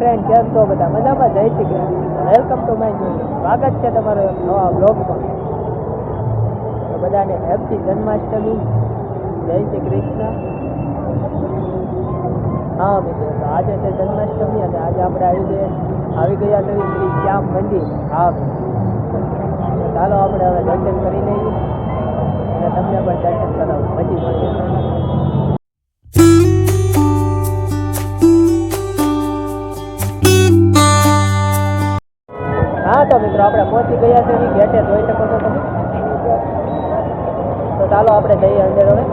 Friend કેમ છો બધા? મજામાં? Jai Shri Krishna. Welcome to my new સ્વાગત છે તમારો નવા બ્લોગમાં તો બધાને હેપી જન્માષ્ટમી જય શ્રી કૃષ્ણ. હા, મિત્રો, તો આજે છે જન્માષ્ટમી અને આજે આપણે આવી ગયા આવી ગયા છે શ્રી શ્યામ મંદિર. હા તો ચાલો આપણે હવે દર્શન કરી લઈએ. અને તમને પણ દર્શન કરાવું. પછી મળીએ. મિત્રો, આપણે પહોંચી ગયા છે ગેટે જોઈ શકો છો તમે. તો ચાલો આપણે જઈએ અંદર હવે.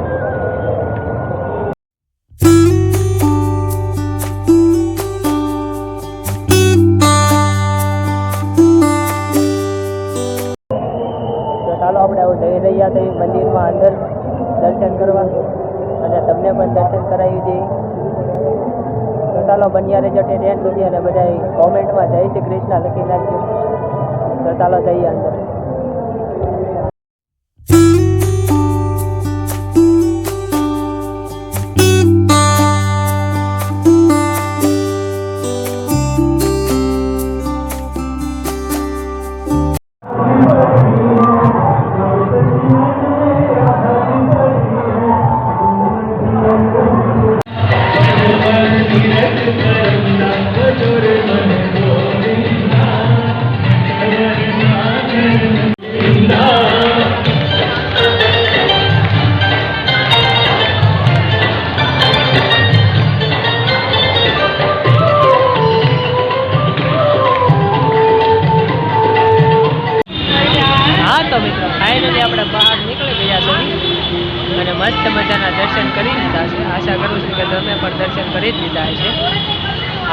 ચાલો આપણે હવે જઈ રહ્યા છીએ મંદિરમાં અંદર દર્શન કરવા. અને તમને પણ દર્શન કરાવી દઈએ. ચાલો બન્યા રહેજો ટ્રેન સુધી અને બધા કોમેન્ટમાં જય શ્રી કૃષ્ણ લખી નાખજો. તો ચાલો જઈએ અંદર.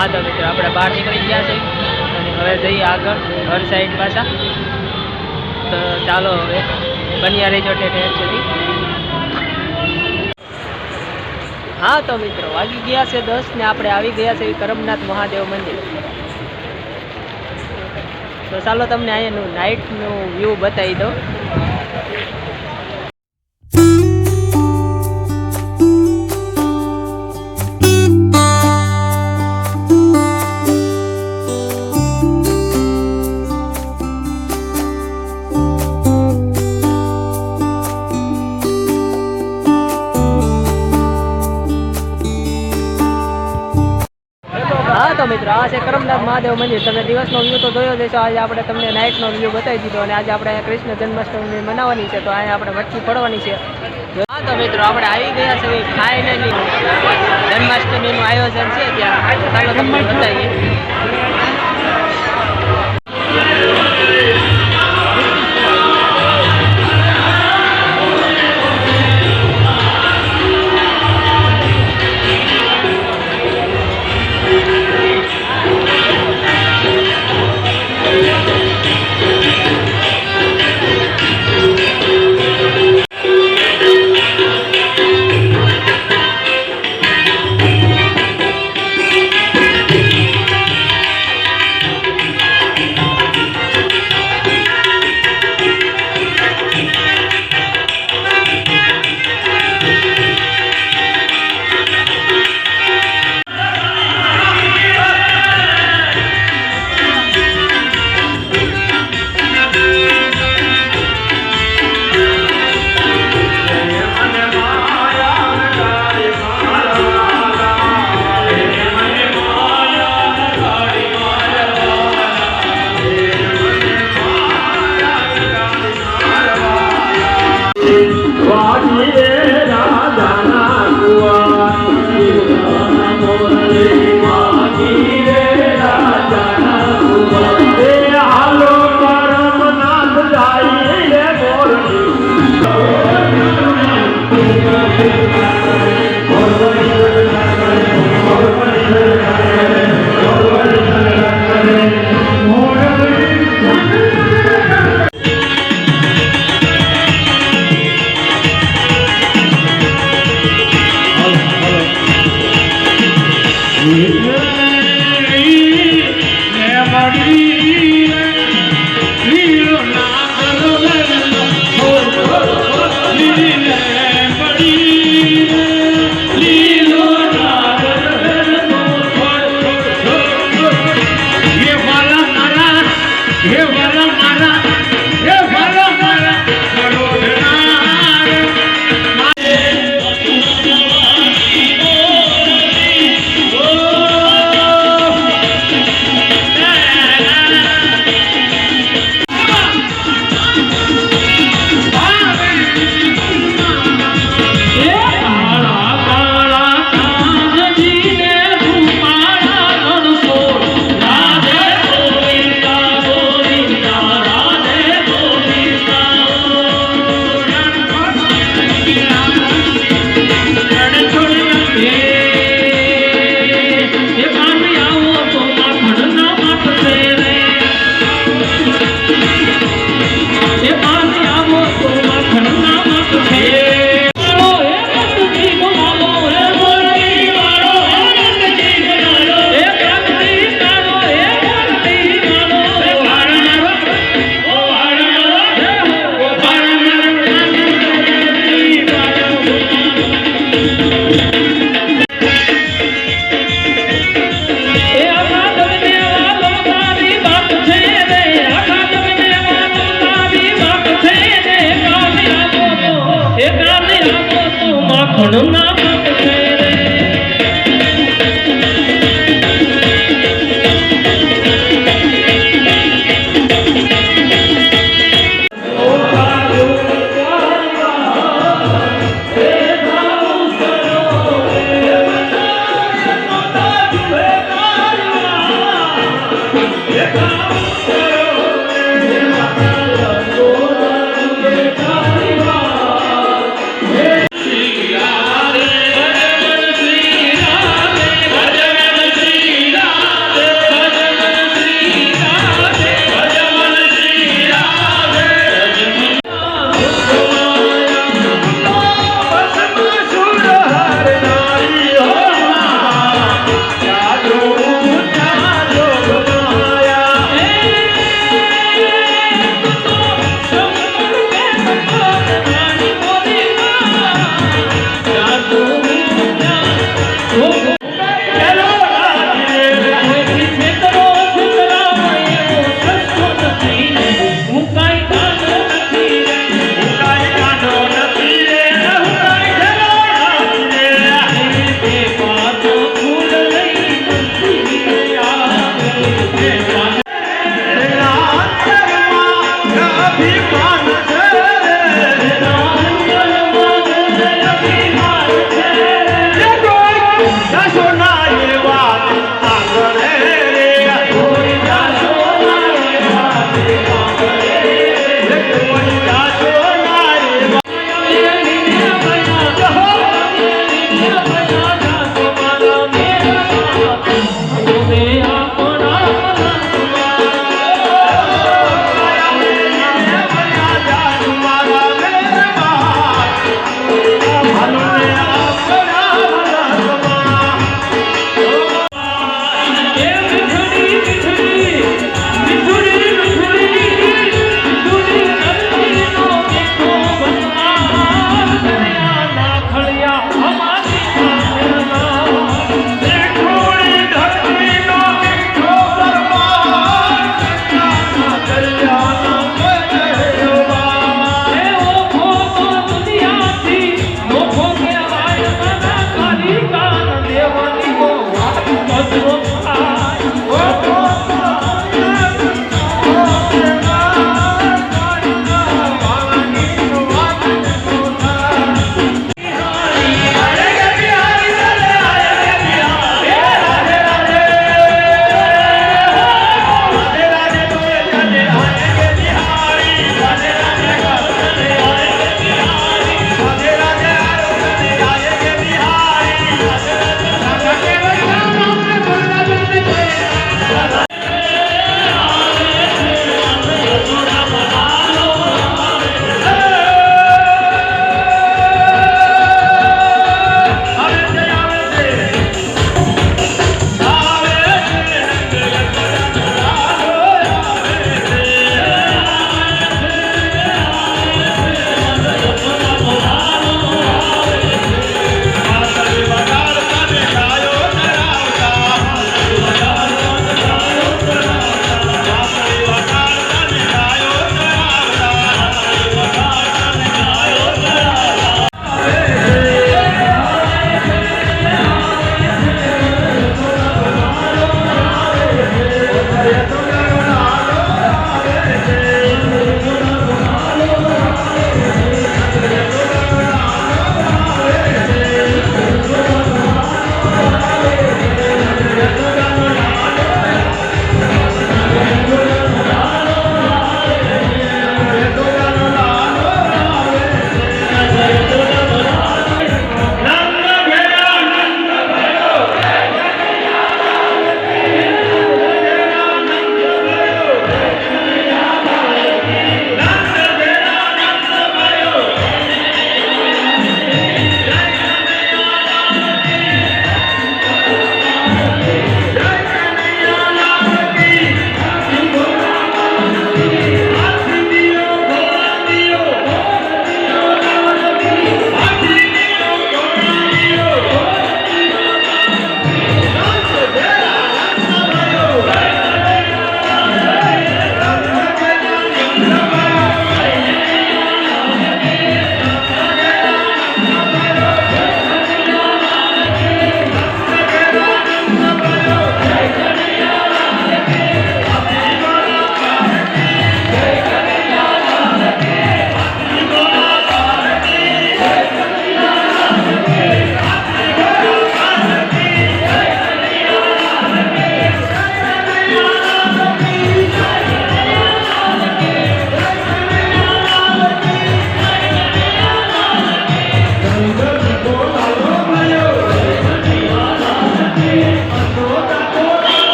હા, તો મિત્રો, આપણે બહાર નીકળી ગયા છે અને હવે જઈએ આગળ, ઘર સાઈડ પાછા. તો ચાલો હવે, બન્યા રહીજો ટ્રેન સુધી. હા, તો મિત્રો, વાગી ગયા છે દસ ને આપણે આવી ગયા છે કરમનાથ મહાદેવ મંદિર. તો ચાલો તમને અહીંયાનું નાઇટનું વ્યૂ બતાવી દઉં. આ છે મહાદેવ મંદિર. તમે દિવસનો વ્યૂ તો જોયો જ આજે આપણે તમને નાઇટનો વ્યૂ બતાવી દીધો અને આજે આપણે અહીંયા કૃષ્ણ જન્માષ્ટમી મનાવવાની છે. તો અહીંયા આપણે વટકી પડવાની છે. હા તો મિત્રો, આપણે આવી ગયા છે ફાઇનલી જન્માષ્ટમીનું આયોજન છે ત્યાં. ચાલો તમને બતાવીએ. 把敌。No. 和平凡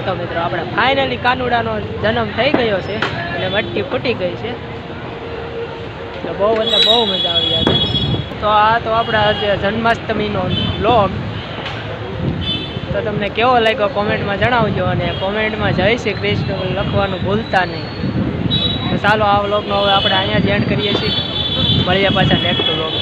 હા તો મિત્રો, આપણે ફાઇનલી કાનુડાનો જન્મ થઈ ગયો છે અને મટકી ફૂટી ગઈ છે. તો બહુ એટલે બહુ મજા આવી આજે. તો આ તો આપણા જે જન્માષ્ટમીનો બ્લોગ તો તમને કેવો લાગ્યો કોમેન્ટમાં જણાવજો અને કોમેન્ટમાં જય શ્રી કૃષ્ણ લખવાનું ભૂલતા નહીં. ચાલો આ વ્લોગનો હવે આપણે અહીંયા જ એન્ડ કરીએ છીએ. મળીએ પાછા નેક્સ્ટ વ્લોગ